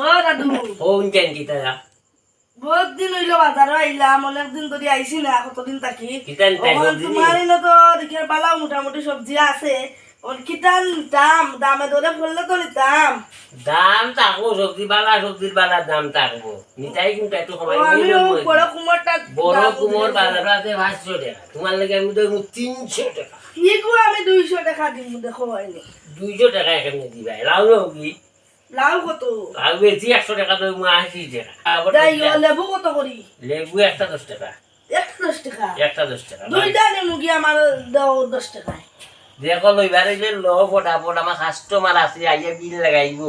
ও দাদু কোন কেন কি তারা বহুত দিন হইল বাজারও আইলাম অনেকদিন ধরে আইছি না কতদিন থাকি? তোমার তো পালাও মোটামুটি সবজি আছে। কিতান দাম দামে ধরে বললে তো নিতাম দাম। থাকব সবজি বালা সবজির বালার দাম থাকব নিতাই কিন্তু একটু ও, আমি নিয়ে ও নেব। বড় কুমোরটা বড় কুমোর বাজার আছে পাঁচশো টাকা। তোমার লাগে আমি তো তিনশো টাকা। কি আমি দুইশো টাকা দিব দেখো হয়নি। দুইশো টাকা এখানে দিবা লাউ কি লাউ কত? লাউ বেশি একশো টাকা তো আশি লেবু কত করি লেবু একটা দশ টাকা। একশো দশ টাকা? একটা দশ টাকা দুইটা নেমু গিয়ে আমার দাও দশ টাকায় দেখো লইবারে যে ল ফটাফট আমার কাস্টমার আছে আইয়া বিল লাগাইব।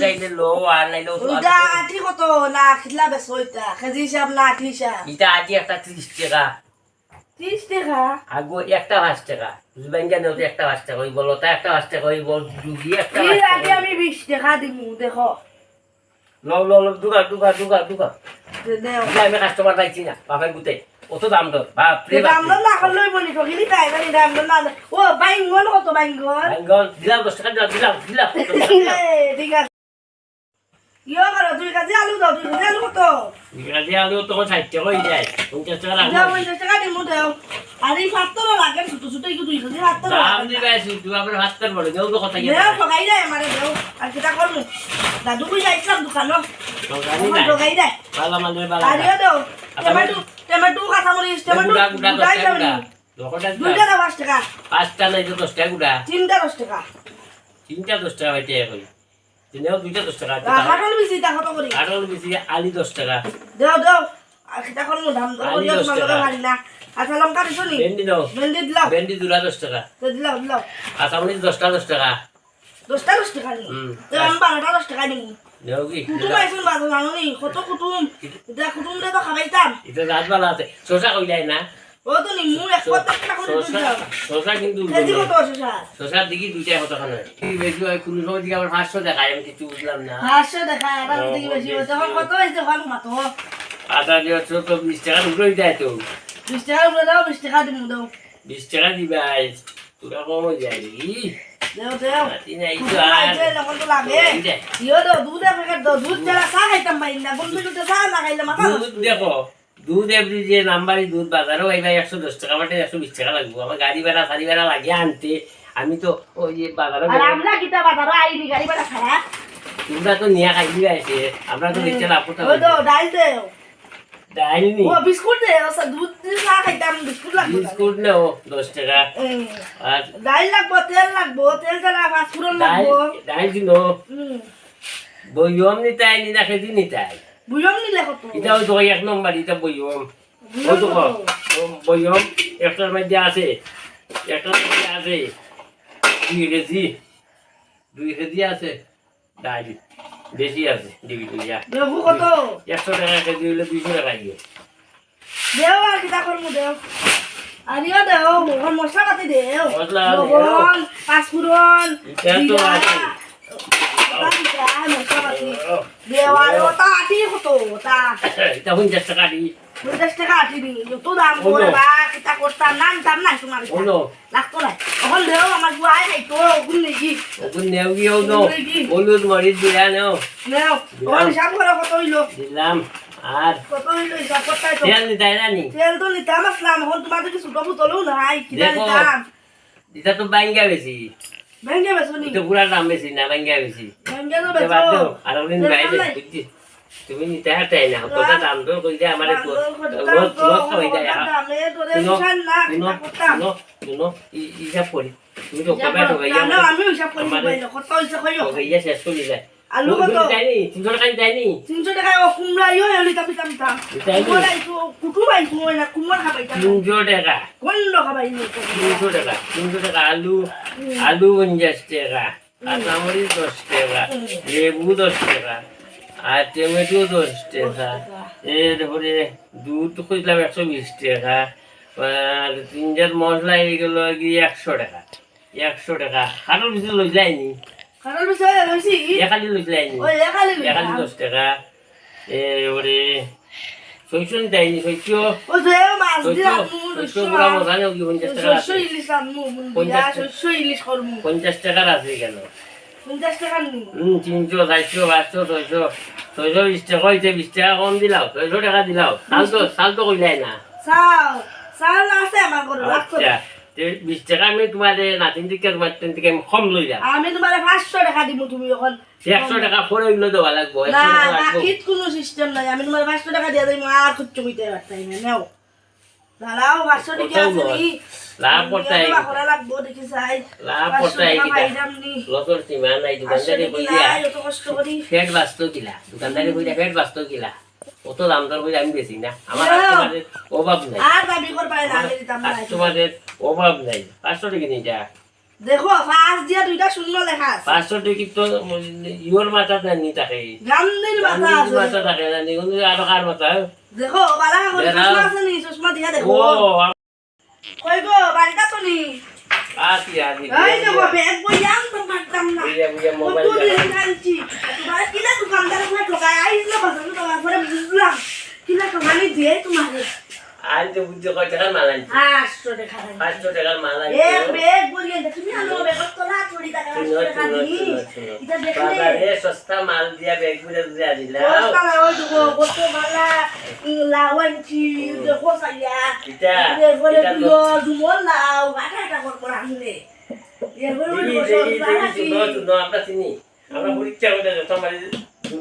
চাইলে ল আর নাইলে দুইটা আঠি কত? না খিলা বেসো এটা কেজি হিসাব আঠি হিসাব ইটা আজি একটা ত্রিশ টাকা। ত্রিশ টাকা। আগো একটা পাঁচ টাকা। বুঝবেন ওটা একটা পাঁচ টাকা। ওই বলতা একটা পাঁচ টাকা ওই বল একটা কি আগে আমি বিশ টাকা দিব দেখো। লও লও লও দুগা দুগা দুগা দুগা আমি কাস্টমার পাইছি না বাপের গুতে অত দাম দর বাপ রে দাম দর না করলে বলি ঠকিলি তাই মানে দাম দর না। ও বাইঙ্গন কত বাইঙ্গন বাইঙ্গন দিলাম দশ টাকা দিলাম দিলাম ঠিক আছে। ইয়ে করো দুই কেজি আলু দাও দুই কেজি আলু কত? ইংরাজি আলু তখন ষাট টাকা হয়ে যায় পঞ্চাশ টাকা রাখব পঞ্চাশ টাকা দিমু দেও। আর এই ভাতটা লাগে ছোট ছোট একটু দুই কেজি ভাতটা দাম দিবে শুধু আপনার ভাত কার বলে দেও তো কথা কি দেও ঠকাই দেয় আমারে দেও আর কিটা করমু দাদু কই যাইছিলাম দোকানো ঠকাই দেয় বালা মালের বালা আরিও দাও টমেটো টমেটো কাঁচামরিচ টমেটো গুড়া গুড়া দুইটা দাও পাঁচ টাকা পাঁচটা। নাই তো দশ টাকা গুড়া। তিনটা দশ টাকা তিনটা দশ টাকা তিনেও দুইটা দশ টাকা কাঠল বেশি তা কত করি। কাঠল বেশি আলি দশ টাকা। দেও দেও কিটা করমু দাম টাকা। পারি না। আচ্ছা লঙ্কা দিছো নি? ভেন্ডি দাও ভেন্ডি দিলাও। ভেন্ডি দুরা দশ টাকা। তো দিলাও দিলাও। কাঁচামরিচ দশটা দশ টাকা দশটা দশ টাকা নি? তো আমি বারোটা দশ টাকা দেও কুটুম আইসুন বাজো জানো নি? কত কুটুম। কুটুম তো খাবাইতাম এটা রাত বালা আছে। শশা কই যায় না ও তো নিমু এক কত টাকা করে শশা দিলাও শশা কিন্তু কেজি কত শশা। শশার দিকে দুইটা কত খানা বেশি হয় কোনো সময় দিকে আবার পাঁচশো দেখায় আমি কিছু বুঝলাম না। পাঁচশো দেখা এবার দেখি বেশি হয়েছে তখন কত হয়েছে ভালো মাতো আটা দিয়ে তো বিশ টাকা উঠেই যায় তো। বিশ টাকা উপরে দাও বিশ টাকা দিমু দাও। বিশ টাকা দিবাই তোরা কম হয়ে যায় দেও দেও। মাতি নাই তো কুটুম আর। আইছে তো লাগে। এই দাও দুধ এক প্যাকেট দাও। দুধ চা খাইতাম বন্ধু চা মাথা দুধ দেখো। দুধ এমনি যে নাম্বারি দুধ বাজারও এই ভাই একশো দশ টাকা মাঠে একশো বিশ টাকা লাগবে। আমার গাড়ি ভাড়া সারি ভাড়া লাগে আনতে। আমি তো ওই যে বাজারও আমরা কিতা বাজারও আইনি গাড়ি ভাড়া খারাপ তোমরা তো নিয়ে খাই দিয়ে আছে আমরা তো নিচে লাভ করতে ওই ডাল দেও ডাইনি ও বিস্কুট দে। ও দুধ চা খাইতাম বিস্কুট লাগবে বিস্কুট নেও দশ টাকা। এই, আর ডাল লাগবো তেল লাগবো তেল পাঁচফোড়ন ডাইল লাগবো। ডাইল কিনো হুম। বইয়ম নিতাই নিনা খেদি নিতাই। বুঝলাম নিলে কত এটা তো এক নম্বর এটা বইয়ম ওই তো। বইয়ম একটার মধ্যে আছে। একটার মধ্যে আছে দুই কেজি। দুই কেজি আছে। ডাইল বেশি আছে টুইয়া লেবু কত? একশো টাকা কেজি হইলে দুইশো টাকা দিয়ে দেও আর কিতা করমু দেও। আরিও দেও মশলা পাতি দেও। লবণ পাঁচফোড়ন দিলাম আর কত হইল হিসাব করতাই তো তেল রানি তেল তো নিতাম আসলাম যদি ছোট বোতলও নাই কিনা দেখো। নিতাম এটা তো বাঙ্গা বেশি বেছো নি পুরা দাম বেশি না বাঙ্গা বেশি আর ওদিন বাইরে নাই। তুমি নিতে হাঁটাই না। কথা দাম তো কই যায় আমার একটু রোজ রোজ যায় শুনো শুনো শুনো শুনো ই- হিসাব করি। তো কবে ঠকাইয়া আমি হিসাব করি আমাদের- কত হয়েছে কইও ঠকাইয়া শেষ করে যায়। আলু কত? যায়নি তিনশো টাকা যায়নি তিনশো টাকা ও কুমড়া ইও হেলি তাপি তাম তাম কুমড়া ইতো কুটু বাই কুমড়া না কুমড়া খাবাই তাম তিনশো টাকা। কোন খাবাই নি তিনশো টাকা তিনশো টাকা আলু আলু টাকা। কাঁচামরিচ দশ টাকা লেবু দশ টাকা আর টমেটো দশ টাকা। এরপরে দুধ খুঁজলাম একশো বিশ টাকা আর তিনজার মশলা এইগুলো গিয়ে একশো টাকা। একশো টাকা। কারোর বেশি লইলাইনি একালি লইলাইনি একালি দশ টাকা। এরপরে শস্য দেয়নি শস্য ও যে মাছ শস্য দিয়া শস্য গুড়া মজা নেই পঞ্চাশ টাকা পঞ্চাশ টাকা। টাকার আছে কেন পঞ্চাশ টাকার নি হুম তিনশো চারশো পাঁচশো ছয়শো ছয়শো বিশ টাকা হয়েছে বিশ টাকা কম দিলাও ছয়শো টাকা দিলাও চাল তো চাল তো কইলাই না চাও চাল আছে আমার ঘরে আচ্ছা বিশ টাকা আমি তোমার নাতিন থেকে তোমার থেকে আমি কম লই যাম। আমি তোমার পাঁচশো টাকা দিব তুমি এখন। একশো টাকা পরে ওইগুলো দেওয়া লাগবো না একশো টাকা লাগবো। বাকির কোনো সিস্টেম নাই। আমি তোমার পাঁচশো টাকা দিয়ে দিই আর খুঁজছো বুঝতে পারতাই না নেও। দাঁড়াও পাঁচশো টাকা আছে নি? লাভ করতে নিয়ে দেবা করা লাগবো দেখি চাই লাভ পাঁচশো করতে টাকা কিটা পাইলাম নি। লসর সীমা নাই দোকানদারি ফ্যাট বাঁচত কিলা দোকানদারি বাঁচত কিলা অত দাম দর কইরা আমি বেশি না। আমার Yeah. অভাব নাই। আর দাবি করবাই না আমি দিতাম না কাস্টমারের অভাব নাই। পাঁচশো টাকা নিয়ে যা। দেখো পাঁচ দিয়া দুইটা শূন্য লেখা আছে। পাঁচশো টিকিট তো ইয়োর মাথা দেন নি থাকে গান্ধীর মাথা আছে। মাথা থাকে না নি কিন্তু আরও কার মাথা? দেখো বালা করে চশমা আছে নি? চশমা দিয়া দেখো। ও কই গো বাড়িটা তো নি? আসি আসি এই দেখো ব্যাগ বই আনতে পারতাম না বুঝা বুঝা মোবাইল কত দিন আনছি তোমার কিনা দোকানদার করে ঠকাই আইছিল বাজারে তোমার পরে বুঝলাম কিনা দিয়ে তোমার আজ তো বুঝতে কয় টাকার মাল আনছি? আটশো টাকা। পাঁচশো টাকার মাল আনছি। এক ব্যাগ বলিয়ে তুমি আনো ব্যাগত তোলা থোড়ি টাকা বাজারে সস্তা মাল দিয়া ব্যাগ বুঝে না ওই দেখো কত মালা লাউ দেখো সাইয়া। এটা এটা দিল জুমল লাউ গাঠা এটা করব আনলে। এরপরে ওই সব শুনো আমরা চিনি। আমরা পরীক্ষা করে যত আমার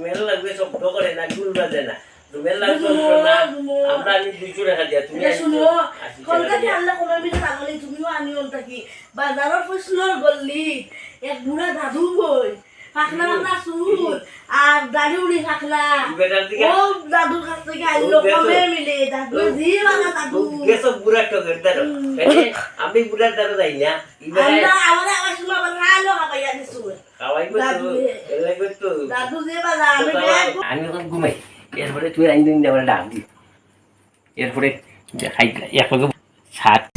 মেল লাগবে শব্দ করে না চুল বাজে না। আমরা আমি দুইশো টাকা দিয়া তুমি এটা শুনো আশি টাকা কলকাতা দিয়া। আনলে কোনো মিলে আনলে তুমিও আনিও থাকি বাজারের ফসলের গল্লি এক বুড়া দাদু বই ফাঁকনা ফাঁকনা চুল আর দাড়ি উড়ি থাকলা বেটার দিকে ও দাদুর কাছ থেকে আনলো কমে মিলে দাদু জি বাবা দাদু। গেছো বুড়া টকের দারো আমি বুড়ার দারো যাই না আমরা আমাদের আবার শুনো আবার আলো খাবাইয়া দিছো খাওয়াই দাদু। করতো এলাই দাদু যে বাজা আমি ঘুমাই। এরপরে তুই একদিন আমার ডাক দিও এরপরে দেখাই এক সাত